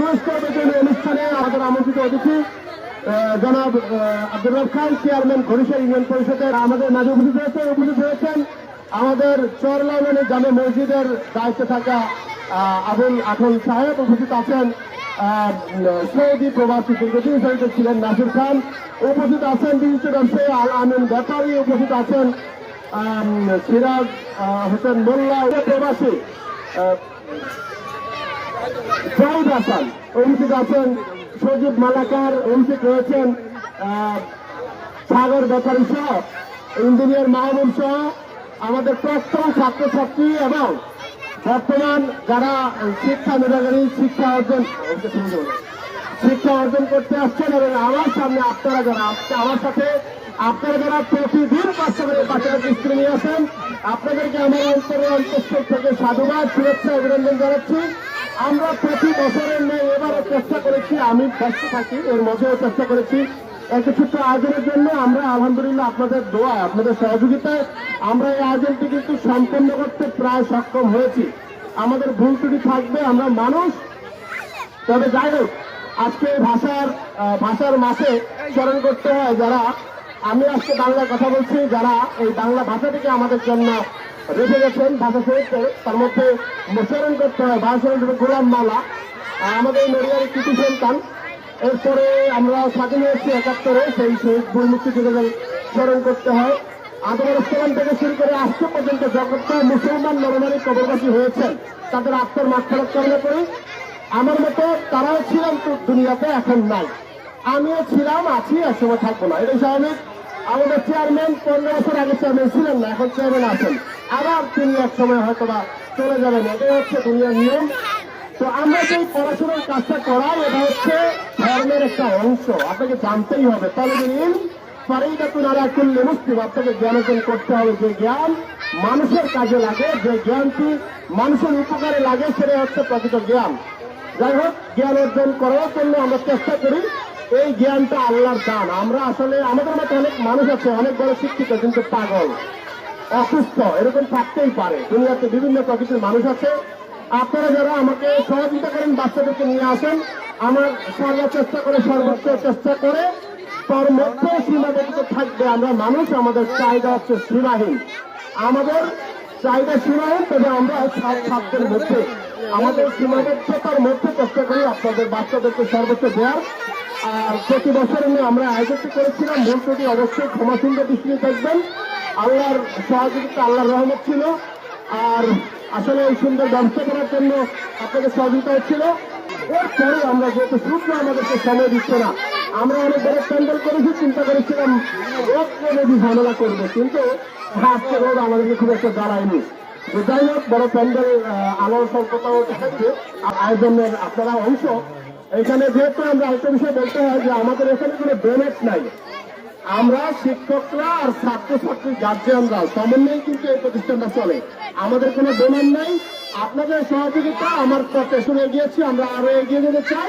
অনুষ্ঠানে আমাদের আমন্ত্রিত জনাব খান, চেয়ারম্যান পরিষদের আমাদের জামে মসজিদের দায়িত্বে থাকা আবুল আঠল সাহেব উপস্থিত আছেন। সৌদি প্রবাসী দীর্ঘদিন ছিলেন নাসির খান। উপস্থিত আছেন বিশিষ্ট ব্যবসায়ী আল আমিন ব্যাপারী উপস্থিত আছেন সিরাজ হোসেন মোল্লা। প্রবাসী হাসান, অভিষেক আছেন সজীব মালাকার, অভিষেক রয়েছেন সাগর ব্যাপারী সহ, ইঞ্জিনিয়ার মাহবুব সহ, আমাদের প্রাক্তন ছাত্রছাত্রী এবং বর্তমান যারা শিক্ষা বিভাগের শিক্ষা অর্জন শিক্ষা অর্জন করতে আসছেন এবং আমার সামনে আপনারা যারা আমার সাথে আপনারা যারা প্রতিদিন কষ্ট করে পাশাপাশি স্ত্রী নিয়ে আসেন, আপনাদেরকে আমার অন্তরের অন্তঃস্থল থেকে সাধুবাদ, শুভেচ্ছা, অভিনন্দন জানাচ্ছি। আমরা প্রতি বছরের ন্যায় এবারও চেষ্টা করেছি, আমি ব্যস্ত থাকি, এর মধ্যেও চেষ্টা করেছি। একটা ছোট্ট আয়োজনের জন্য আমরা, আলহামদুলিল্লাহ, আপনাদের দোয়া আপনাদের সহযোগিতায়, আমরা এই আয়োজনটি কিন্তু সম্পন্ন করতে প্রায় সক্ষম হয়েছি। আমাদের ভুল ত্রুটি থাকবে, আমরা মানুষ। তবে যাই হোক, আজকে ভাষার ভাষার মাসে স্মরণ করতে হয় যারা, আমি আজকে বাংলা কথা বলছি, যারা এই বাংলা ভাষাটিকে আমাদের জন্য রেখে গেছেন ভাষা সাহিত্যে তার মধ্যে স্মরণ করতে হয় ভাষা গোলাম মালা। আমাদের নড়িয়ার কৃতি সন্তান। এরপরে আমরা স্বাধীন হয়েছি একাত্তরে, সেই শহীদ বই মুক্তিযোদ্ধাদের স্মরণ করতে হয়। আদর ইসলাম থেকে শুরু করে আজকে পর্যন্ত জগৎটা মুসলমান নরমারি কবরবাসী হয়েছেন তাদের আত্মার মাঠ ফেরত কামনা করি। আমার মতো তারাও ছিলেন তো দুনিয়াতে এখন নাই। আমিও ছিলাম, আছি একসময় থাকব না। এটাই স্বাভাবিক। আমাদের চেয়ারম্যান পনেরো বছর আগে চেয়ারম্যান ছিলেন না, এখন চেয়ারম্যান আছেন। আবার তিনি এক সময় হয়তো বা চলে যাবেন এটাই হচ্ছে দুনিয়ার নিয়ম। তো আমরা যে পড়াশোনার কাজটা করাই, এটা হচ্ছে ধর্মের একটা অংশ। আপনাকে জানতেই হবে। তাহলে দিন ফারিদাতুন আলা কুল্লি মুসলিম। আপনাকে জ্ঞান অর্জন করতে হবে যে জ্ঞান মানুষের কাজে লাগে, যে জ্ঞানটি মানুষের উপকারে লাগে, সেটা হচ্ছে প্রকৃত জ্ঞান। যাই হোক, জ্ঞান অর্জন করার জন্য আমরা চেষ্টা করি। এই জ্ঞানটা আল্লাহর দান। আমরা আসলে আমাদের মতো অনেক মানুষ আছে, অনেক বড় শিক্ষিত, কিন্তু পাগল। অসুস্থ, এরকম থাকতেই পারে। দুনিয়াতে বিভিন্ন প্রকৃতির মানুষ আছে। আপনারা যারা আমাকে সহযোগিতা করেন, বাচ্চাদেরকে নিয়ে আসেন, আমার সর্ব চেষ্টা করে, সর্বোচ্চ চেষ্টা করে তার মধ্যে সীমাবদ্ধ থাকবে আমরা মানুষ, আমাদের চাহিদা হচ্ছে সীমাহীন। আমাদের চাহিদা সীমাহীন, তবে আমরা সাতদের মধ্যে। আমাদের সীমাবদ্ধতার মধ্যে চেষ্টা করি আপনাদের বাচ্চাদেরকে সর্বোচ্চ দেওয়ার। আর প্রতি বছর আমরা আয়োজনটি করেছিলাম, মূল ত্রুটি অবশ্যই ক্ষমাসুন্দর দৃষ্টিতে দেখবেন। আল্লাহর সহযোগিতা, আল্লাহর রহমত ছিল। আর আসলে এই সুন্দর ব্যবসা করার জন্য আপনাদের সহযোগিতা হচ্ছিল। এরপরে আমরা যেহেতু সূর্য আমাদেরকে সময় দিচ্ছে না, আমরা অনেক বড় প্যান্ডেল করেছি, চিন্তা করেছিলাম রোদ নদী ঝামেলা করবে। কিন্তু আজকে রোদ আমাদেরকে খুব একটা দাঁড়ায়নি যাই হোক, বড় প্যান্ডেল আলোর স্বল্পতাও আর আয়োজনের আপনারা অংশ। এখানে যেহেতু আমরা একটা বিষয় বলতে হয় যে আমাদের এখানে কোনো ডোনেট নাই। আমরা শিক্ষকরা আর ছাত্রছাত্রী গার্জিয়ানরা সমন্বয়ে কিন্তু এই প্রতিষ্ঠানটা চলে। আমাদের কোনো ডোমেন নাই। আপনাদের সহযোগিতা, আমার পথে শুনে গিয়েছি আমরা আরও এগিয়ে যেতে চাই।